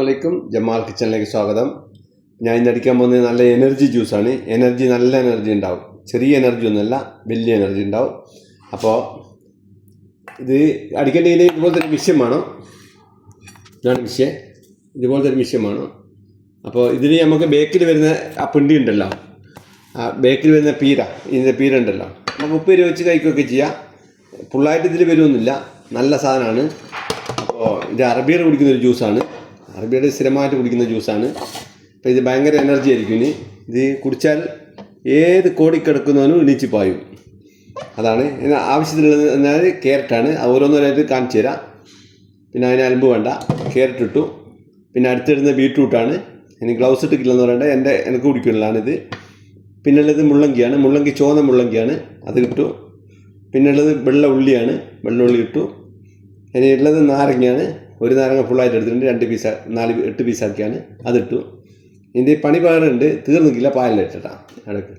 അസ്സാമലൈക്കും ജമാൽ കിച്ചണിലേക്ക് സ്വാഗതം. ഞാൻ ഇന്ന് അടിക്കാൻ പോകുന്നത് നല്ല എനർജി ജ്യൂസാണ് എനർജി നല്ല എനർജി ഉണ്ടാവും. ചെറിയ എനർജി ഒന്നുമല്ല വലിയ എനർജി ഉണ്ടാവും. അപ്പോൾ ഇത് അടിക്കേണ്ടതിന് ഇതുപോലത്തെ ഒരു മിഷ്യം വേണം. ഇതാണ് മിഷ്യ ഇതുപോലത്തെ ഒരു മിഷ്യം വേണം. അപ്പോൾ ഇതിൽ നമുക്ക് ബേക്കിൽ വരുന്ന ആ പിണ്ടി ഉണ്ടല്ലോ. ആ ബേക്കിൽ വരുന്ന പീര. ഇതിന്റെ പീര ഉണ്ടല്ലോ. നമുക്ക് ഉപ്പേരി വെച്ച് കഴിക്കുകയൊക്കെ ചെയ്യാം. ഫുള്ളായിട്ട് ഇതിൽ വരുമൊന്നുമില്ല നല്ല സാധനമാണ്. അപ്പോൾ ഇത് അറബിയുടെ കുടിക്കുന്ന ഒരു ജ്യൂസാണ് അറബിയുടെ സ്ഥിരമായിട്ട് കുടിക്കുന്ന ജ്യൂസാണ്. അപ്പോൾ ഇത് ഭയങ്കര എനർജി ആയിരിക്കും ഇനി. ഇത് കുടിച്ചാൽ ഏത് കോടി കിടക്കുന്നവനും എണീച്ച് പായും. അതാണ്. ആവശ്യത്തിനുള്ളത് എന്നാൽ ക്യാരറ്റാണ് അത് ഓരോന്നോരായിട്ട് കാണിച്ചു തരാം. പിന്നെ അതിന് അലമ്പ് വേണ്ട. ക്യാരറ്റ് ഇട്ടു. പിന്നെ അടുത്തിടുന്ന ബീട്രൂട്ടാണ് ഇനി ഗ്ലൗസ് ഇട്ടിട്ടില്ലെന്ന് പറയണ്ട. എന്റെ എനിക്ക് കുടിക്കുള്ളതാണിത് പിന്നുള്ളത് മുള്ളങ്കിയാണ്. മുള്ളങ്കി ചുവന്ന മുള്ളങ്കിയാണ്. അത് ഇട്ടു. പിന്നുള്ളത് വെള്ള ഉള്ളിയാണ്. വെള്ള ഉള്ളി ഇട്ടു. ഇനി ഉള്ളത് നാരങ്ങയാണ്. ഒരു നാരങ്ങ ഫുള്ളായിട്ട് എടുത്തിട്ടുണ്ട്. രണ്ട് പീസ് നാല് എട്ട് പീസാക്കിയാണ് അതിട്ടു. ഇതിന്റെ പണി പാടുണ്ട്. തീർന്നിക്കില്ല പാലിലിട്ടിട്ടാ ഇടയ്ക്ക്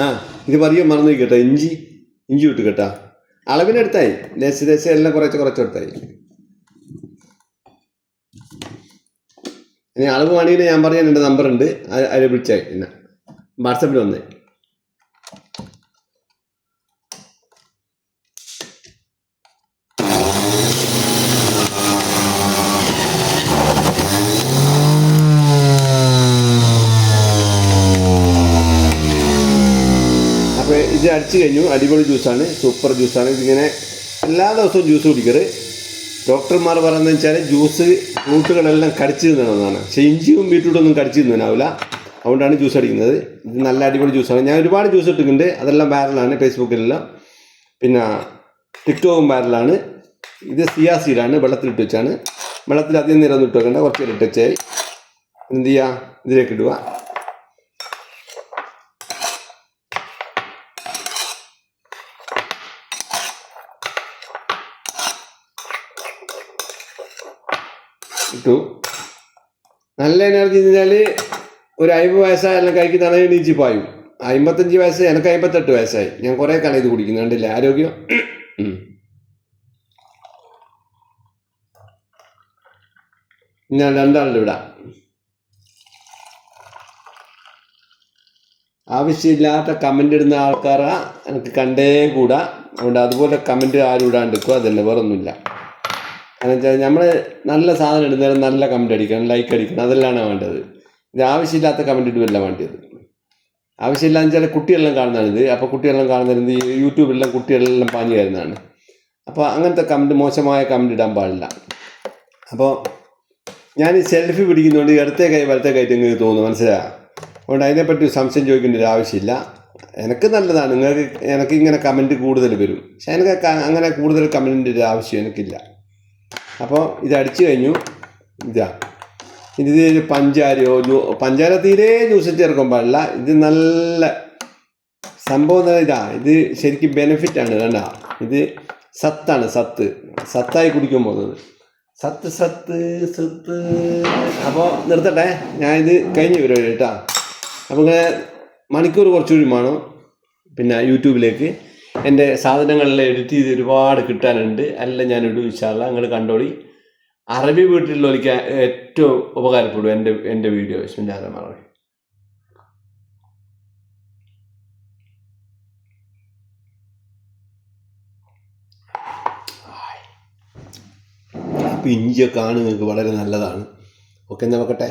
ആ ഇത് പറയാൻ മറന്നു കേട്ടോ ഇഞ്ചി ഇഞ്ചി വിട്ട് കേട്ടാ. അളവിനെടുത്തായി ദേശ ലേശ എല്ലാം കുറച്ച് കുറച്ച് എടുത്തായി. ഇനി അളവ് വേണമെങ്കിൽ ഞാൻ പറഞ്ഞ എന്റെ നമ്പർ ഉണ്ട്. അത് അതിൽ വിളിച്ചായി. പിന്നെ വാട്സപ്പിൽ വന്നേ അപ്പോൾ ഇത് അടിച്ചു കഴിഞ്ഞു. അടിപൊളി ജ്യൂസാണ്. സൂപ്പർ ജ്യൂസാണ്. ഇതിങ്ങനെ എല്ലാ ദിവസവും ജ്യൂസ് കുടിക്കരുത് ഡോക്ടർമാർ പറയുന്നത് വെച്ചാൽ ജ്യൂസ് ഫ്രൂട്ടുകളെല്ലാം കടിച്ചു തിന്നണമെന്നാണ് പക്ഷേ ഇഞ്ചിയും ബീട്രൂട്ടൊന്നും കടിച്ചു തിന്നാനാവില്ല. അതുകൊണ്ടാണ് ജ്യൂസ് അടിക്കുന്നത്. ഇത് നല്ല അടിപൊളി ജ്യൂസാണ്. ഞാൻ ഒരുപാട് ജ്യൂസ് ഇട്ടിട്ടുണ്ട്. അതെല്ലാം വൈറലാണ് ഫേസ്ബുക്കിലെല്ലാം. പിന്നെ ടിക്ടോക്കും വൈറലാണ്. ഇത് സിയാ വെള്ളത്തിൽ വെള്ളത്തിലിട്ട് വെച്ചാണ്. വെള്ളത്തിൽ അധികം നേരം ഒന്നും ഇട്ട് വെക്കേണ്ട. കുറച്ച് വെച്ചാൽ എന്ത് ചെയ്യുക ഇതിലേക്ക് ഇടുക. ഇട്ടു. നല്ല എനർജി എന്ന് പറഞ്ഞാൽ ഒരു അമ്പത് വയസ്സായാലും കഴിക്കുന്ന എണീച്ച് പായും. അമ്പത്തഞ്ച് വയസ്സ് എനിക്ക് അമ്പത്തെട്ട് വയസ്സായി. ഞാൻ കുറേ കാലം ഇത് കുടിക്കുന്നു കണ്ടില്ല? ആരോഗ്യം. ഞാൻ രണ്ടാളുടെ ഇവിടെ ആവശ്യമില്ലാത്ത കമന്റ് ഇടുന്ന ആൾക്കാരാ എനിക്ക് കണ്ടേ കൂടാ. അതുകൊണ്ട് അതുപോലെ കമന്റ് ആരും ഇടാണ്ടിരിക്കും അതല്ല വേറൊന്നുമില്ല. കാരണം വെച്ചാൽ നമ്മൾ നല്ല സാധനം ഇടുന്നേരം നല്ല കമന്റ് അടിക്കണം ലൈക്ക് അടിക്കണം അതെല്ലാം വേണ്ടത്. ഇത് ആവശ്യമില്ലാത്ത കമന്റ് ഇടുമല്ല വേണ്ടത് ആവശ്യമില്ലാന്ന് വെച്ചാൽ കുട്ടികളെല്ലാം കാണുന്നതാണിത് അപ്പോൾ കുട്ടികളെല്ലാം കാണുന്നത് യൂട്യൂബിലെല്ലാം കുട്ടികളെല്ലാം പാഞ്ഞു കയറുന്നതാണ് അപ്പോൾ അങ്ങനത്തെ കമന്റ് മോശമായ കമന്റ് ഇടാൻ പാടില്ല. അപ്പോൾ ഞാൻ സെൽഫി പിടിക്കുന്നതുകൊണ്ട് ഇടത്തെ കൈ വലത്തെ കൈറ്റ് ഇങ്ങനെ തോന്നുന്നു. മനസ്സിലായോ? അതുകൊണ്ട് അതിനെപ്പറ്റി സംശയം ചോദിക്കേണ്ട ഒരു ആവശ്യമില്ല. എനിക്ക് നല്ലതാണ്. നിങ്ങൾക്ക് എനിക്ക് ഇങ്ങനെ കമന്റ് കൂടുതൽ വരും. പക്ഷേ എനിക്ക് അങ്ങനെ കൂടുതൽ കമന്റിന്റെ ഒരു ആവശ്യം എനിക്കില്ല. അപ്പോൾ ഇത് അടിച്ചു കഴിഞ്ഞു. ഇതാ. ഇത് പഞ്ചാരയോ പഞ്ചാര തീരെ ജ്യൂസ് ചേർക്കാൻ പാടില്ല. ഇത് നല്ല സംഭവം ഇതാ ഇത് ശരിക്കും ബെനിഫിറ്റാണ് വേണ്ട ഇത് സത്താണ് സത്ത്. സത്തായി കുടിക്കാൻ പോകുന്നത്. സത്ത് സത്ത് സത്ത്. അപ്പോൾ നിർത്തട്ടെ. ഞാൻ ഇത് കഴിഞ്ഞ് വരും കേട്ടോ. അപ്പോൾ ഇങ്ങനെ മണിക്കൂർ കുറച്ചുകൂടി വേണം. പിന്നെ യൂട്യൂബിലേക്ക്. എന്റെ സാധനങ്ങളെല്ലാം എഡിറ്റ് ചെയ്ത് ഒരുപാട് കിട്ടാനുണ്ട്. എല്ലാം ഞാൻ ഇടും ഇൻഷാല്ല നിങ്ങൾ കണ്ടോളി. അറബി വീട്ടിലുള്ളവർക്ക് ഏറ്റവും ഉപകാരപ്പെടും എന്റെ എന്റെ വീഡിയോ. വിസ്മില്ലാതെ അപ്പോൾ ഇഞ്ചിയൊക്കെ ആണ് നിങ്ങൾക്ക് വളരെ നല്ലതാണ്. ഓക്കെ നോക്കട്ടെ